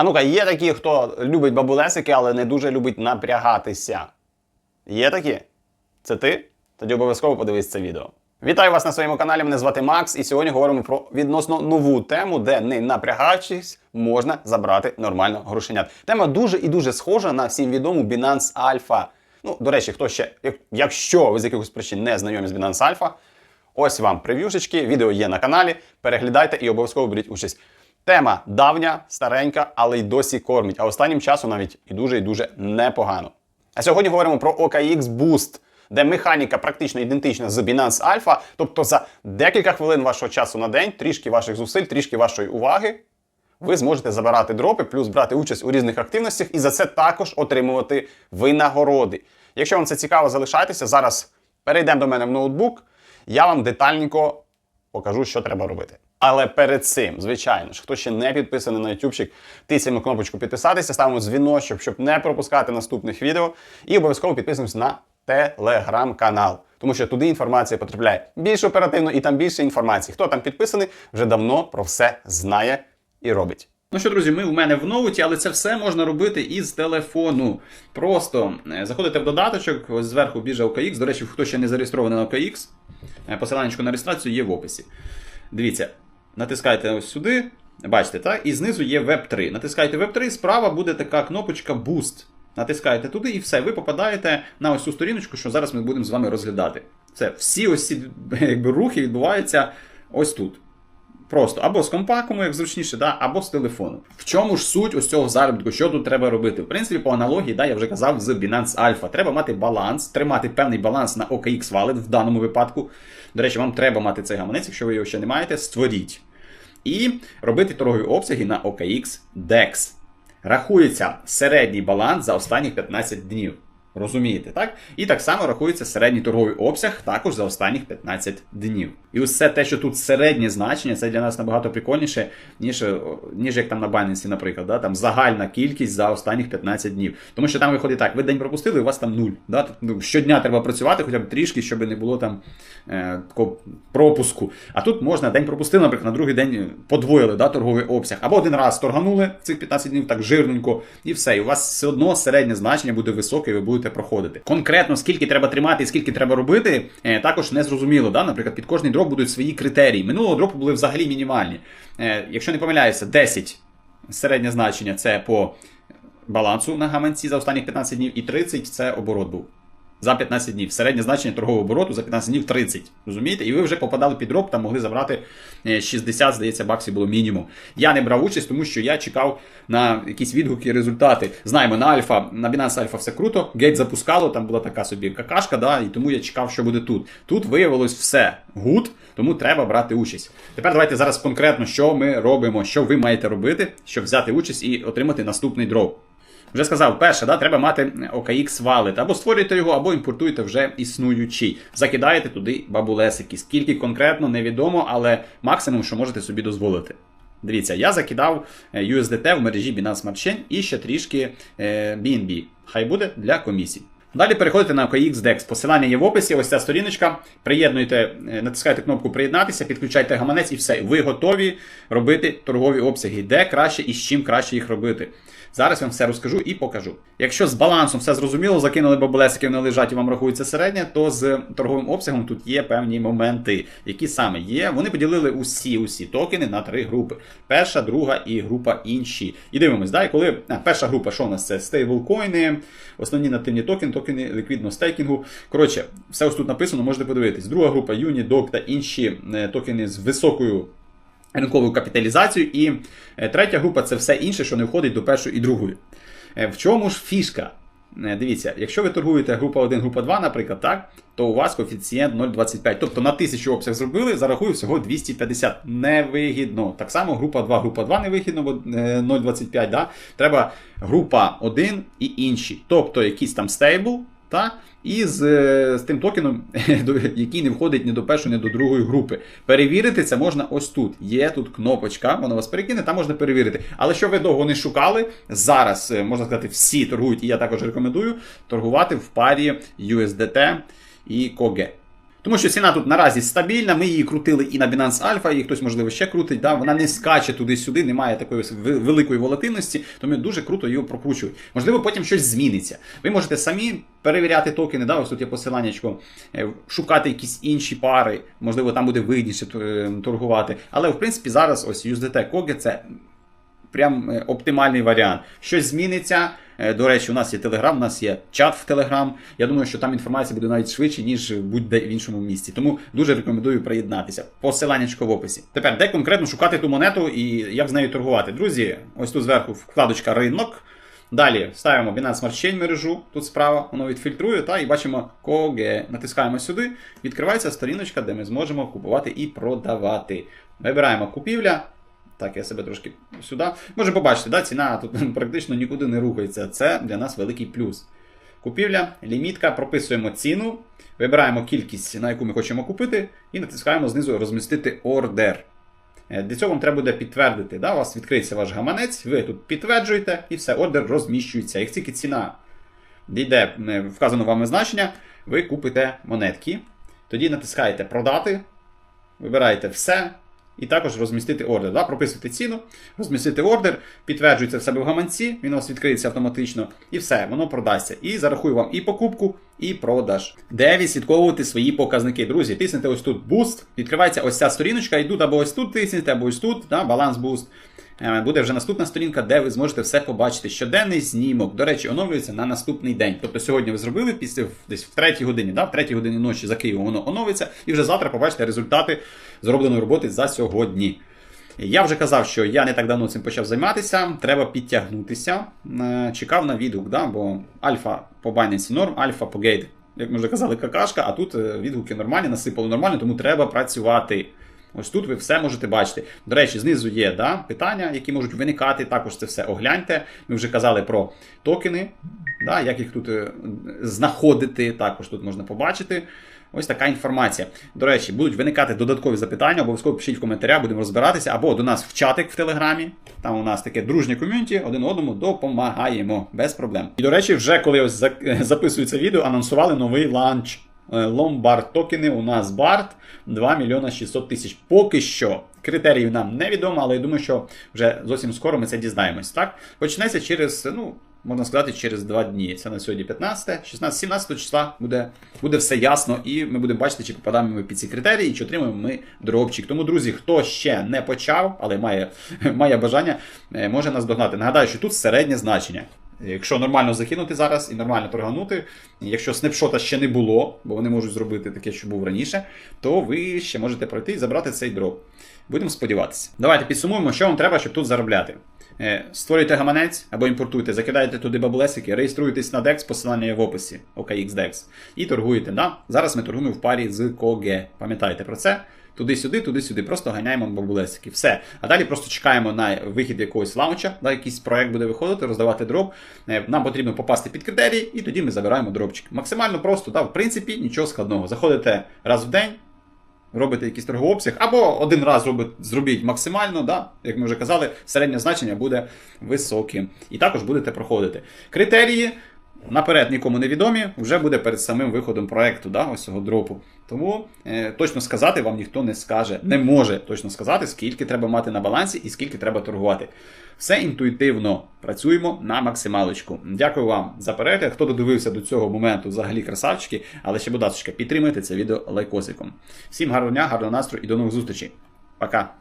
А ну-ка, є такі, хто любить бабулесики, але не дуже любить напрягатися. Є такі? Це ти? Тоді обов'язково подивись це відео. Вітаю вас на своєму каналі. Мене звати Макс, і сьогодні говоримо про відносно нову тему, де не напрягаючись, можна забрати нормально грошенят. Тема дуже і дуже схожа на всім відому Binance Alpha. Ну, до речі, хто ще, якщо ви з якихось причин не знайомі з Binance Alpha, ось вам прев'юшечки, відео є на каналі. Переглядайте і обов'язково беріть участь. Тема давня, старенька, але й досі кормить. А останнім часом навіть і дуже і дуже непогано. А сьогодні говоримо про OKX Boost, де механіка практично ідентична з Binance Alpha. Тобто за декілька хвилин вашого часу на день, трішки ваших зусиль, трішки вашої уваги, ви зможете забирати дропи, плюс брати участь у різних активностях і за це також отримувати винагороди. Якщо вам це цікаво, залишайтеся. Зараз перейдемо до мене в ноутбук. Я вам детальненько покажу, що треба робити. Але перед цим, звичайно ж, хто ще не підписаний на YouTubeчик, тисяємо кнопочку підписатися, ставимо дзвіночок, щоб не пропускати наступних відео. І обов'язково підписуємося на телеграм-канал, тому що туди інформація потрапляє більш оперативно і там більше інформації. Хто там підписаний, вже давно про все знає і робить. Ну що, друзі, ми в мене в ноуті, але це все можна робити із телефону. Просто е, заходите в додаточок, ось зверху біжа OKX. До речі, хто ще не зареєстрований на OKX, е, посиланнячко на реєстрацію є в описі. Дивіться, натискайте ось сюди, бачите, так? І знизу є Web 3. Натискайте Web 3, справа буде така кнопочка Boost. Натискаєте туди і все, ви попадаєте на ось цю сторіночку, що зараз ми будемо з вами розглядати. Це всі ось ці якби, рухи відбуваються ось тут. Просто або з компаком, як зручніше, да, або з телефону. В чому ж суть ось цього заробітку? Що тут треба робити? В принципі, по аналогії, да, я вже казав з Binance Alpha. Треба мати баланс, тримати певний баланс на OKX Wallet в даному випадку. До речі, вам треба мати цей гаманець, якщо ви його ще не маєте, створіть. І робити торгові обсяги на OKX DEX. Рахується середній баланс за останні 15 днів. Розумієте, так? І так само рахується середній торговий обсяг також за останніх 15 днів. І усе те, що тут середнє значення, це для нас набагато прикольніше, ніж, е, ніж як там на Binance, наприклад, да? там загальна кількість за останніх 15 днів. Тому що там виходить так, ви день пропустили, у вас там нуль. Да? Ну, щодня треба працювати, хоча б трішки, щоб не було там е, такого пропуску. А тут можна день пропустили, наприклад, на другий день подвоїли да, торговий обсяг. Або один раз торганули цих 15 днів так жирненько, і все. І у вас все одно середнє значення буде високе, і ви будете проходити. Конкретно скільки треба тримати і скільки треба робити, е, також не зрозуміло. Да? Наприклад, під кожний дроп будуть свої критерії. Минулого дропу були взагалі мінімальні. Е, якщо не помиляюся, 10 середнє значення це по балансу на гаманці за останні 15 днів, і 30 це оборот був. За 15 днів. Середнє значення торгового обороту за 15 днів 30. Розумієте? І ви вже попадали під дроп, там могли забрати е, 60, здається, баксів було мінімум. Я не брав участь, тому що я чекав на якісь відгуки, результати. Знаємо, на Альфа, на Binance Alpha все круто. Гейт запускало, там була така собі какашка, да, і тому я чекав, що буде тут. Тут виявилось все гуд, тому треба брати участь. Тепер давайте зараз конкретно, що ми робимо, що ви маєте робити, щоб взяти участь і отримати наступний дроп. Вже сказав, перше, да, треба мати OKX Wallet. Або створюєте його, або імпортуєте вже існуючий. Закидаєте туди бабулесики. Скільки конкретно, невідомо, але максимум, що можете собі дозволити. Дивіться, я закидав е, USDT в мережі Binance Smart Chain і ще трішки е, BNB. Хай буде для комісій. Далі переходите на OKX DEX. Посилання є в описі. Ось ця сторіночка. Приєднуйте, е, натискайте кнопку приєднатися, підключайте гаманець і все. Ви готові робити торгові обсяги. Де краще і з чим краще їх робити. Зараз я вам все розкажу і покажу. Якщо з балансом все зрозуміло, закинули бабулесики, вони лежать і вам рахується середнє, то з торговим обсягом тут є певні моменти, які саме є. Вони поділили усі усі токени на три групи: перша, друга і група інші. І дивимось, да, коли а, перша група, що у нас це стейблкоїни, основні нативні токени, токени ліквідного стейкінгу. Коротше, все ось тут написано, можете подивитись. Друга група Юні, Док та інші е, токени з високою ринковою капіталізацією. І е, третя група це все інше, що не входить до першої і другої. Е, В чому ж фішка? Е, Дивіться, якщо ви торгуєте група 1, група 2, наприклад, так, то у вас коефіцієнт 0,25. Тобто на 1000 обсяг зробили, зарахую всього 250. Невигідно. Так само група 2, група 2 невигідно, бо е, 0,25. Да? Треба група 1 і інші. Тобто якийсь там стейбл, та? І з, е, з тим токеном, який не входить ні до першої, ні до другої групи. Перевірити це можна ось тут. Є тут кнопочка, вона вас перекине, там можна перевірити. Але що ви довго не шукали, зараз е, можна сказати, всі торгують, і я також рекомендую торгувати в парі USDT і KOGE. Тому що ціна тут наразі стабільна, ми її крутили і на Binance Alpha, і хтось, можливо, ще крутить. Да? Вона не скаче туди-сюди, немає такої великої волатильності, тому дуже круто її прокручують. Можливо, потім щось зміниться. Ви можете самі перевіряти токени, да? ось тут є посиланнячко, е, шукати якісь інші пари, можливо, там буде вигідніше е, торгувати. Але в принципі зараз ось USDT Коги це прям е, оптимальний варіант. Щось зміниться. Е, До речі, у нас є Телеграм, у нас є чат в Телеграм. Я думаю, що там інформація буде навіть швидше, ніж будь-де в іншому місці. Тому дуже рекомендую приєднатися. Посиланнячко в описі. Тепер де конкретно шукати ту монету і як з нею торгувати. Друзі, ось тут зверху вкладочка ринок. Далі ставимо Binance Smart Chain мережу, тут справа, воно відфільтрує, та, і бачимо KOGE. Натискаємо сюди, відкривається сторіночка, де ми зможемо купувати і продавати. Вибираємо купівля. Так, я себе трошки сюди. Може побачити, да, ціна тут практично нікуди не рухається. Це для нас великий плюс. Купівля, лімітка, прописуємо ціну, вибираємо кількість, на яку ми хочемо купити, і натискаємо знизу розмістити ордер. Е, Для цього вам треба буде підтвердити. Да? У вас відкриється ваш гаманець, ви тут підтверджуєте, і все, ордер розміщується. Як тільки ціна дійде е, вказано вами значення, ви купите монетки. Тоді натискаєте продати, вибираєте все. І також розмістити ордер. Да? Прописуйте ціну, розмістити ордер, підтверджується в себе в гаманці, він у вас відкриється автоматично, і все, воно продасться. І зарахує вам і покупку, і продаж. Де відслідковувати свої показники. Друзі, тиснете ось тут Boost, відкривається ось ця сторіночка, тут або ось тут тиснете, або ось тут, да? баланс Boost. Е, Буде вже наступна сторінка, де ви зможете все побачити. Щоденний знімок, до речі, оновлюється на наступний день. Тобто сьогодні ви зробили після десь в третій годині, да? в третій годині ночі за Києвом воно оновиться, і вже завтра побачите результати зробленої роботи за сьогодні. Я вже казав, що я не так давно цим почав займатися. Треба підтягнутися. Е, Чекав на відгук, да? бо альфа по Binance норм, альфа по Gate, як ми вже казали, какашка, а тут е, відгуки нормальні, насипали нормально, тому треба працювати. Ось тут ви все можете бачити. До речі, знизу є да, питання, які можуть виникати. Також це все огляньте. Ми вже казали про токени, да, як їх тут е, знаходити. Також тут можна побачити. Ось така інформація. До речі, будуть виникати додаткові запитання, обов'язково пишіть в коментарях, будемо розбиратися, або до нас в чатик в Телеграмі. Там у нас таке дружнє ком'юніті, один одному допомагаємо без проблем. І до речі, вже коли ось це відео, анонсували новий ланч. Е, Ломбард токени у нас бард 2 мільйона 600 тисяч. Поки що. Критеріїв нам невідомо, але я думаю, що вже зовсім скоро ми це дізнаємось. Так? Почнеться через, ну, можна сказати, через два дні. Це на сьогодні 15, 16, 17 числа буде, буде все ясно, і ми будемо бачити, чи попадаємо ми під ці критерії, чи отримаємо ми дропчик. Тому, друзі, хто ще не почав, але має, має бажання, е, може нас догнати. Нагадаю, що тут середнє значення. Якщо нормально закинути зараз і нормально торганути, якщо снапшота ще не було, бо вони можуть зробити таке, що був раніше, то ви ще можете пройти і забрати цей дроп. Будемо сподіватися. Давайте підсумуємо, що вам треба, щоб тут заробляти. Е, Створюйте гаманець або імпортуйте, закидаєте туди баблесики, реєструєтесь на DEX, посилання є в описі OKX і торгуєте. Да? Зараз ми торгуємо в парі з KOGE. Пам'ятайте про це. Туди-сюди, туди-сюди, просто ганяємо баблесики. Все. А далі просто чекаємо на вихід якогось лаунча, да, якийсь проект буде виходити, роздавати дроп. Е, Нам потрібно попасти під критерії, і тоді ми забираємо дропчик. Максимально просто, да, в принципі, нічого складного. Заходите раз в день, робите якийсь торговий обсяг, або один раз робить, зробіть максимально, да, як ми вже казали, середнє значення буде високим. І також будете проходити. Критерії наперед нікому не відомі, вже буде перед самим виходом проекту, да, ось цього дропу. Тому е, точно сказати вам ніхто не скаже, не може точно сказати, скільки треба мати на балансі і скільки треба торгувати. Все інтуїтивно працюємо на максималочку. Дякую вам за перегляд. Хто додивився до цього моменту, взагалі красавчики, але ще, будь ласка, підтримайте це відео лайкосиком. Всім гарного дня, гарного настрою і до нових зустрічей. Пока!